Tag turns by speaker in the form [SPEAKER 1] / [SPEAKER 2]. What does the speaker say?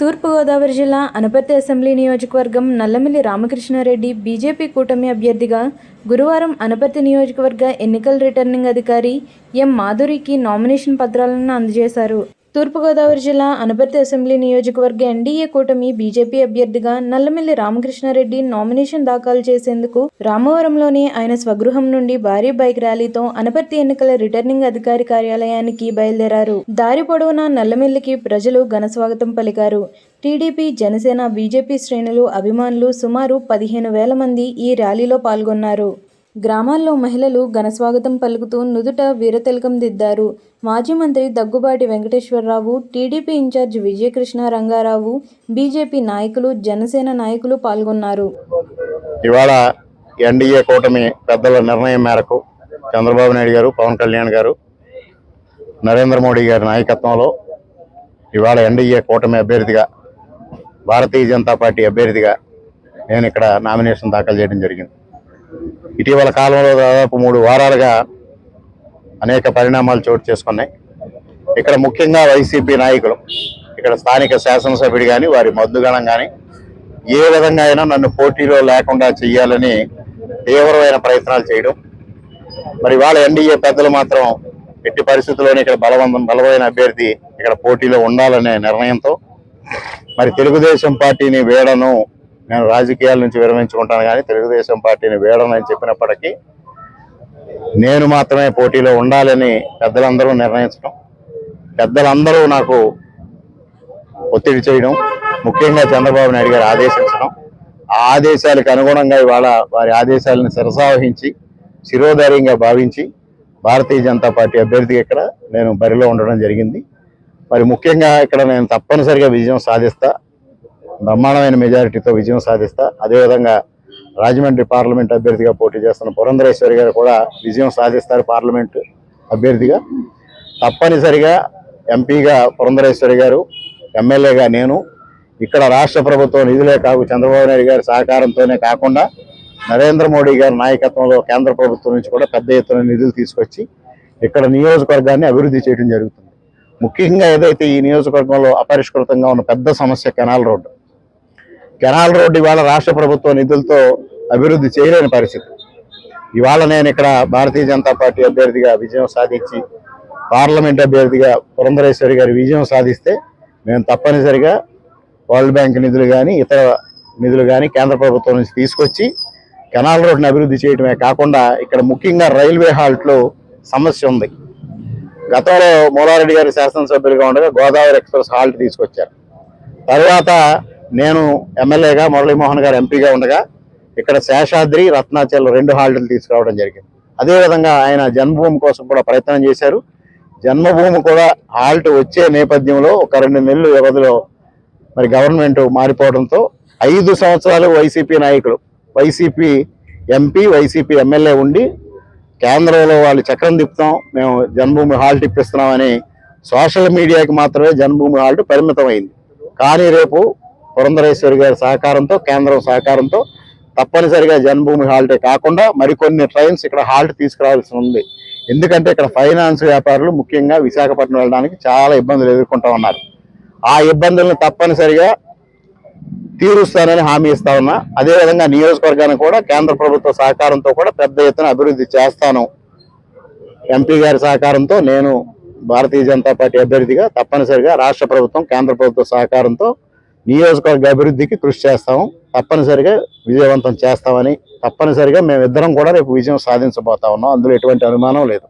[SPEAKER 1] తూర్పుగోదావరి జిల్లా అనపర్తి అసెంబ్లీ నియోజకవర్గం నల్లమిల్లి రామకృష్ణారెడ్డి బీజేపీ కూటమి అభ్యర్థిగా గురువారం అనపర్తి నియోజకవర్గ ఎన్నికల రిటర్నింగ్ అధికారి ఎం మాధురికి నామినేషన్ పత్రాలను అందజేశారు. తూర్పుగోదావరి జిల్లా అనపర్తి అసెంబ్లీ నియోజకవర్గ ఎన్డీఏ కూటమి బీజేపీ అభ్యర్థిగా నల్లమిల్లి రామకృష్ణారెడ్డి నామినేషన్ దాఖలు చేసేందుకు రామవరంలోని ఆయన స్వగృహం నుండి భారీ బైక్ ర్యాలీతో అనపర్తి ఎన్నికల రిటర్నింగ్ అధికారి కార్యాలయానికి బయలుదేరారు. దారి పొడవునా నల్లమిల్లికి ప్రజలు ఘనస్వాగతం పలికారు. టీడీపీ జనసేన బీజేపీ శ్రేణులు అభిమానులు సుమారు పదిహేను వేల మంది ఈ ర్యాలీలో పాల్గొన్నారు. గ్రామాల్లో మహిళలు ఘనస్వాగతం పలుకుతూ నుదుట వీరతిలకం దిద్దారు. మాజీ మంత్రి Daggubati Venkateswararao TDP incharge Vijayakrishna Rangarao BJP నాయకులు జనసేన నాయకులు పాల్గొన్నారు.
[SPEAKER 2] ఇవాళ ఎన్డీఏ కూటమి పెద్దల నిర్ణయం మేరకు చంద్రబాబు నాయుడు గారు పవన్ కళ్యాణ్ గారు నరేంద్ర మోడీ గారి నాయకత్వంలో ఇవాళ ఎన్డీఏ కూటమి అభ్యర్థిగా భారతీయ జనతా పార్టీ అభ్యర్థిగా నేను ఇక్కడ నామినేషన్ దాఖలు చేయడం జరిగింది. ఇటీవల కాలంలో దాదాపు మూడు వారాలుగా అనేక పరిణామాలు చోటు చేసుకున్నాయి. ఇక్కడ ముఖ్యంగా వైసీపీ నాయకులు ఇక్కడ స్థానిక శాసనసభ్యుడు కానీ వారి మద్దుగణం కానీ ఏ విధంగా అయినా నన్ను పోటీలో లేకుండా చేయాలని తీవ్రమైన ప్రయత్నాలు చేయడం. మరి వాళ్ళ ఎన్డీఏ పెద్దలు మాత్రం ఎట్టి పరిస్థితుల్లోనే ఇక్కడ బలవంతం బలమైన అభ్యర్థి ఇక్కడ పోటీలో ఉండాలనే నిర్ణయంతో మరి తెలుగుదేశం పార్టీని వేడను నేను రాజకీయాల నుంచి విరమించుకుంటాను కానీ తెలుగుదేశం పార్టీని వేడనని అని చెప్పినప్పటికీ నేను మాత్రమే పోటీలో ఉండాలని పెద్దలందరూ నిర్ణయించడం పెద్దలందరూ నాకు ఒత్తిడి చేయడం ముఖ్యంగా చంద్రబాబు నాయుడు గారు ఆదేశించడం ఆ ఆదేశాలకు అనుగుణంగా ఇవాళ వారి ఆదేశాలను శిరసావహించి శిరోధార్యంగా భావించి భారతీయ జనతా పార్టీ అభ్యర్థిగా ఇక్కడ నేను బరిలో ఉండడం జరిగింది. మరి ముఖ్యంగా ఇక్కడ నేను తప్పనిసరిగా విజయం సాధిస్తా బ్రహ్మాండమైన మెజారిటీతో విజయం సాధిస్తా. అదేవిధంగా రాజమండ్రి పార్లమెంట్ అభ్యర్థిగా పోటీ చేస్తున్న పురంధరేశ్వరి గారు కూడా విజయం సాధిస్తారు పార్లమెంట్ అభ్యర్థిగా. తప్పనిసరిగా ఎంపీగా పురంధరేశ్వరి గారు ఎమ్మెల్యేగా నేను ఇక్కడ రాష్ట్ర ప్రభుత్వం నిధులే కాకు చంద్రబాబు నాయుడు గారి సహకారంతోనే కాకుండా నరేంద్ర మోడీ గారి నాయకత్వంలో కేంద్ర ప్రభుత్వం నుంచి కూడా పెద్ద ఎత్తున నిధులు తీసుకొచ్చి ఇక్కడ నియోజకవర్గాన్ని అభివృద్ధి చేయడం జరుగుతుంది. ముఖ్యంగా ఏదైతే ఈ నియోజకవర్గంలో అపరిష్కృతంగా ఉన్న పెద్ద సమస్య కెనాల్ రోడ్డు కెనాల్ రోడ్డు ఇవాళ రాష్ట్ర ప్రభుత్వ నిధులతో అభివృద్ధి చేయలేని పరిస్థితి. ఇవాళ నేను ఇక్కడ భారతీయ జనతా పార్టీ అభ్యర్థిగా విజయం సాధించి పార్లమెంట్ అభ్యర్థిగా పురంధరేశ్వరి గారి విజయం సాధిస్తే మేము తప్పనిసరిగా వరల్డ్ బ్యాంక్ నిధులు కానీ ఇతర నిధులు కానీ కేంద్ర ప్రభుత్వం నుంచి తీసుకొచ్చి కెనాల్ రోడ్ని అభివృద్ధి చేయడమే కాకుండా ఇక్కడ ముఖ్యంగా రైల్వే హాల్ట్లో సమస్య ఉంది. గతంలో మూలారెడ్డి గారి శాసనసభ్యులుగా ఉండగా గోదావరి ఎక్స్ప్రెస్ హాల్ట్ తీసుకొచ్చారు. తర్వాత నేను ఎమ్మెల్యేగా మురళీమోహన్ గారు ఎంపీగా ఉండగా ఇక్కడ శేషాద్రి రత్నాచల్ రెండు హాల్టులు తీసుకురావడం జరిగింది. అదేవిధంగా ఆయన జన్మభూమి కోసం కూడా ప్రయత్నం చేశారు. జన్మభూమి కూడా హాల్ట్ వచ్చే నేపథ్యంలో ఒక రెండు నెలలు వ్యవధిలో మరి గవర్నమెంట్ మారిపోవడంతో ఐదు సంవత్సరాలు వైసీపీ నాయకులు వైసీపీ ఎంపీ వైసీపీ ఎమ్మెల్యే ఉండి కేంద్రంలో వాళ్ళు చక్రం తిప్పుతాం మేము జన్మభూమి హాల్ట్ ఇప్పిస్తున్నామని సోషల్ మీడియాకి మాత్రమే జన్మభూమి హాల్ట్ పరిమితమైంది. కానీ రేపు పురంధరేశ్వరి గారి సహకారంతో కేంద్రం సహకారంతో తప్పనిసరిగా జన్మభూమి హాల్టే కాకుండా మరికొన్ని ట్రైన్స్ ఇక్కడ హాల్ట్ తీసుకురావాల్సి ఉంది. ఎందుకంటే ఇక్కడ ఫైనాన్స్ వ్యాపారులు ముఖ్యంగా విశాఖపట్నం వెళ్ళడానికి చాలా ఇబ్బందులు ఎదుర్కొంటా ఉన్నారు. ఆ ఇబ్బందులను తప్పనిసరిగా తీరుస్తానని హామీ ఇస్తా ఉన్నా. అదేవిధంగా నియోజకవర్గాన్ని కూడా కేంద్ర ప్రభుత్వ సహకారంతో కూడా పెద్ద ఎత్తున అభివృద్ధి చేస్తాను. ఎంపీ గారి సహకారంతో నేను భారతీయ జనతా పార్టీ అభ్యర్థిగా తప్పనిసరిగా రాష్ట్ర ప్రభుత్వం కేంద్ర ప్రభుత్వ సహకారంతో నియోజకవర్గ అభివృద్ధికి కృషి చేస్తాము. తప్పనిసరిగా విజయవంతం చేస్తామని తప్పనిసరిగా మేమిద్దరం కూడా రేపు విజయం సాధించబోతా ఉన్నాం. అందులో ఎటువంటి అనుమానం లేదు.